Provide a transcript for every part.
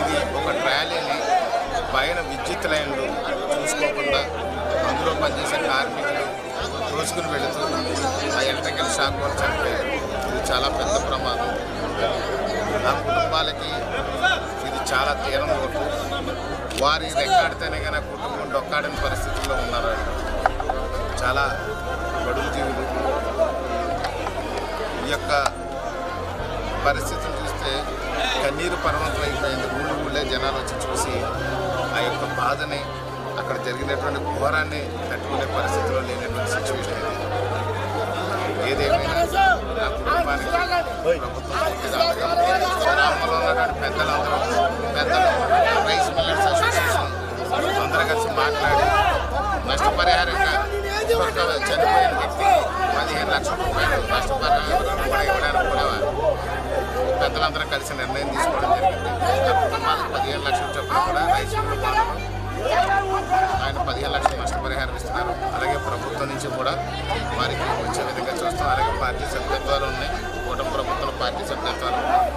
ఇది ఒక ట్రాలీని పైన విద్యుత్ లైన్లు చూసుకోకుండా అందులో పనిచేసే కార్మికులు రోజుకుని వెళుతూ ఆ ఎలక్ట్రికల్ షాక్ వల్ల చనిపోయారు ఇది చాలా పెద్ద ప్రమాదం. ఆ కుటుంబాలకి ఇది చాలా తీరం కొట్టు వారి రెక్కాడితేనే కానీ కుటుంబం డొక్కాడని పరిస్థితుల్లో ఉన్నారు చాలా బడుగు జీవులు. ఈ యొక్క పరిస్థితులు చూస్తే కన్నీరు పర్వంతం ఊళ్ళు ఊళ్ళే జనాలు వచ్చి చూసి ఆ యొక్క బాధని అక్కడ జరిగినటువంటి ఘోరాన్ని తట్టుకునే పరిస్థితిలో లేనటువంటి సిచ్యువేషన్ ఇది. ఏదేమైనా ఆ కుటుంబానికి గ్రామంలో ఉన్నటువంటి పెద్దలందరూ పెద్దలు రైస్ మిల్లర్స్ అసోసియేషన్ అందరూ కలిసి మాట్లాడి నష్టపరిహారంగా చనిపోయిన వ్యక్తి పదిహేను లక్షల రూపాయలు నష్టపరిహారం కూడా ఇవ్వడానికి అందరం కలిసి నిర్ణయం తీసుకోవడం జరిగింది. కుటుంబాలకు పదిహేను లక్షలు చొప్పున కూడా రైస్ ఆయన పదిహేను లక్షలు నష్టపరిహారం ఇస్తున్నారు అలాగే ప్రభుత్వం నుంచి కూడా వారికి వచ్చే విధంగా చూస్తాం అలాగే పార్టీ సభ్యత్వాలు ఉన్నాయి. కూటమి ప్రభుత్వం పార్టీ సభ్యత్వాలు ఉన్నాయి.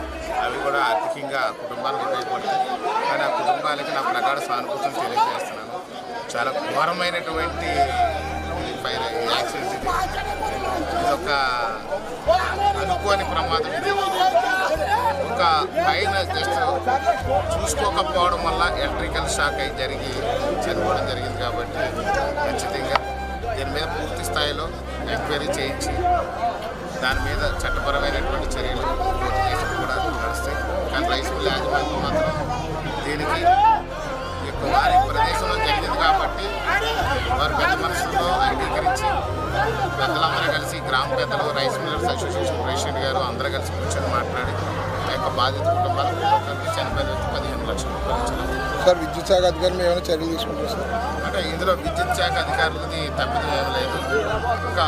అవి కూడా ఆర్థికంగా ఆ కుటుంబానికి ఉపయోగపడతాయి కానీ ఆ కుటుంబాలకి నా ప్రగాఢ సానుభూతిని తెలియజేస్తున్నాను. చాలా ఘోరమైనటువంటి ఫైర్ యాక్సిడెంట్ ఇది. ఇది ఒక అనుకోని ప్రమాదం ఒక పైన జస్ట్ చూసుకోకపోవడం వల్ల ఎలక్ట్రికల్ షాక్ అయి జరిగి చనిపోవడం జరిగింది కాబట్టి ఖచ్చితంగా దీని మీద పూర్తి స్థాయిలో ఎంక్వైరీ చేయించి దాని మీద చట్టపరమైనటువంటి చర్యలు పూర్తి కూడా నడుస్తాయి. కానీ రైస్ మిల్ యాజమాన్యం మాత్రం దీనికి ఈ వారి ప్రదేశంలో జరిగింది కాబట్టి వారు పెద్ద మనుషుల్లో అంగీకరించి పెద్దలందరూ కలిసి గ్రామ పెద్దలు రైస్ మిల్లర్స్ అసోసియేషన్ ప్రెసిడెంట్ గారు అందరూ కలిసి కూర్చొని మాట్లాడి యొక్క బాధిత కుటుంబాలకు ఒక్కొక్కరికి చనిపోయిన వ్యక్తి పదిహేను లక్షల సార్ విద్యుత్ శాఖ అధికారులు ఏమైనా చర్యలు తీసుకుంటారు సార్? అంటే ఇందులో విద్యుత్ శాఖ అధికారులది తప్పిదం ఏం లేదు. ఒక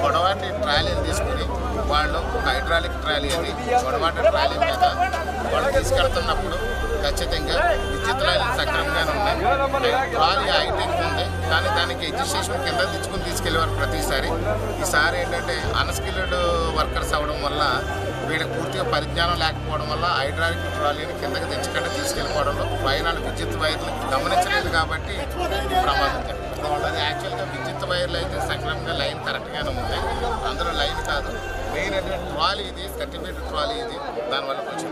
పొడవాటి ట్రాలీని తీసుకుని వాళ్ళు ఒక హైడ్రాలిక్ ట్రాలీ అది పొడవాటి ట్రాలీ మీద వాళ్ళు తీసుకెళ్తున్నప్పుడు ఖచ్చితంగా విద్యుత్ లైన్లు సక్రమంగానే ఉన్నాయి. ట్రాలీ హైటెక్ కానీ దానికి ఎడ్యుస్టేషన్ కింద తెచ్చుకుని తీసుకెళ్ళేవారు ప్రతిసారి. ఈసారి ఏంటంటే అన్స్కిల్డ్ వర్కర్స్ అవ్వడం వల్ల వీళ్ళకి పూర్తిగా పరిజ్ఞానం లేకపోవడం వల్ల హైడ్రాలిక్ ట్రాలీని కిందకి తెచ్చుకుంటే తీసుకెళ్ళిపోవడంలో పైన విద్యుత్ వైర్లు గమనించలేదు కాబట్టి ప్రమాదం అది యాక్చువల్గా విద్యుత్ వైర్లు అయితే సక్రమంగా లైన్ కరెక్ట్గానే ఉంది అందులో లైన్ కాదు. మెయిన్ అంటే ట్రాలీ ఇది సర్టిఫికేట్ ట్రాలీ ఇది. దానివల్ల కొంచెం